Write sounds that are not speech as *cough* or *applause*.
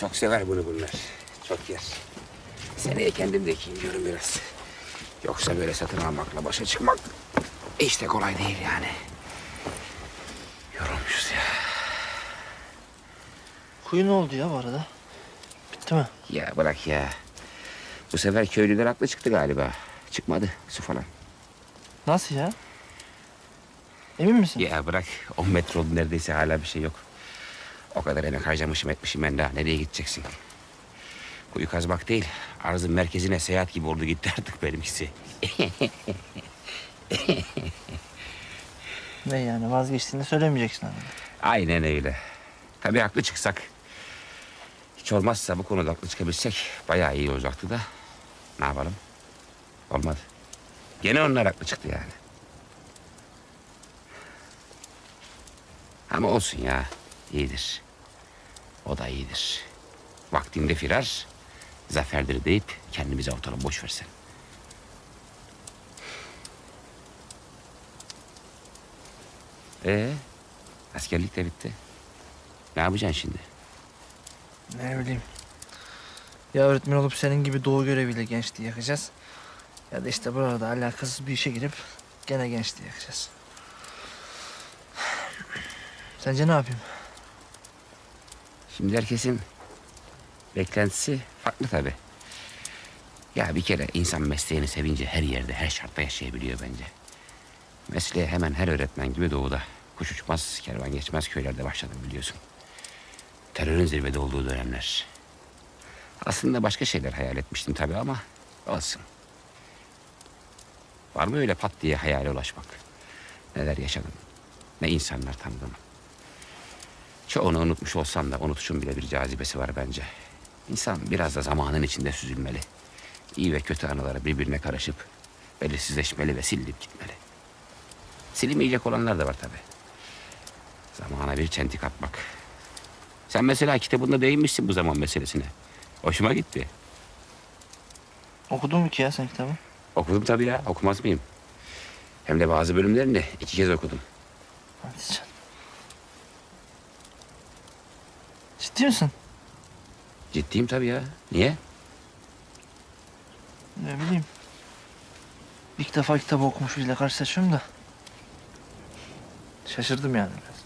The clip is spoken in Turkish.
Çok sever bunu bunlar. Çok yer. Seneye kendim de ekeyim diyorum biraz. Yoksa böyle satın almakla başa çıkmak de kolay değil yani. Yorulmuşuz ya. Kuyu ne oldu ya bu arada? Bitti mi? Ya bırak ya. Bu sefer köylüler haklı çıktı galiba. Çıkmadı su falan. Nasıl ya? Emin misin? Ya bırak 10 metre oldu neredeyse hala bir şey yok. O kadar emek harcamışım etmişim ben daha nereye gideceksin? Kuyu kazmak değil arzın merkezine seyahat gibi oldu gitti artık benimkisi. *laughs* Ne yani vazgeçtiğini söylemeyeceksin abi. Aynen öyle. Tabii haklı çıksak. Hiç olmazsa bu konuda haklı çıkabilsek bayağı iyi olacaktı da. Ne yapalım? Olmadı. Gene onlar haklı çıktı yani. Ama olsun ya. iyidir. O da iyidir. Vaktinde firar, zaferdir deyip kendimizi avutalım. Boş versen. Ee, askerlik de bitti. Ne yapacaksın şimdi? Ne bileyim. Ya öğretmen olup senin gibi doğu göreviyle gençliği yakacağız. Ya da işte burada alakasız bir işe girip gene gençliği yakacağız. Sence ne yapayım? Şimdi herkesin beklentisi farklı tabii. Ya bir kere insan mesleğini sevince her yerde, her şartta yaşayabiliyor bence. Mesleğe hemen her öğretmen gibi doğuda. Kuş uçmaz, kervan geçmez köylerde başladım biliyorsun. Terörün zirvede olduğu dönemler. Aslında başka şeyler hayal etmiştim tabii ama olsun. Var mı öyle pat diye hayale ulaşmak? Neler yaşadım, ne insanlar tanıdım. Çoğunu unutmuş olsam da unutuşun bile bir cazibesi var bence. İnsan biraz da zamanın içinde süzülmeli. İyi ve kötü anıları birbirine karışıp belirsizleşmeli ve silinip gitmeli. Silinmeyecek olanlar da var tabii. Zamana bir çentik atmak. Sen mesela kitabında değinmişsin bu zaman meselesine. Hoşuma gitti. Okudun mu ki ya sen kitabı? Okudum tabii ya. Okumaz mıyım? Hem de bazı bölümlerini iki kez okudum. Hadi canım. Ciddi misin? Ciddiyim tabii ya. Niye? Ne bileyim. İlk defa kitabı okumuş biriyle karşılaşıyorum da. Şaşırdım yani biraz.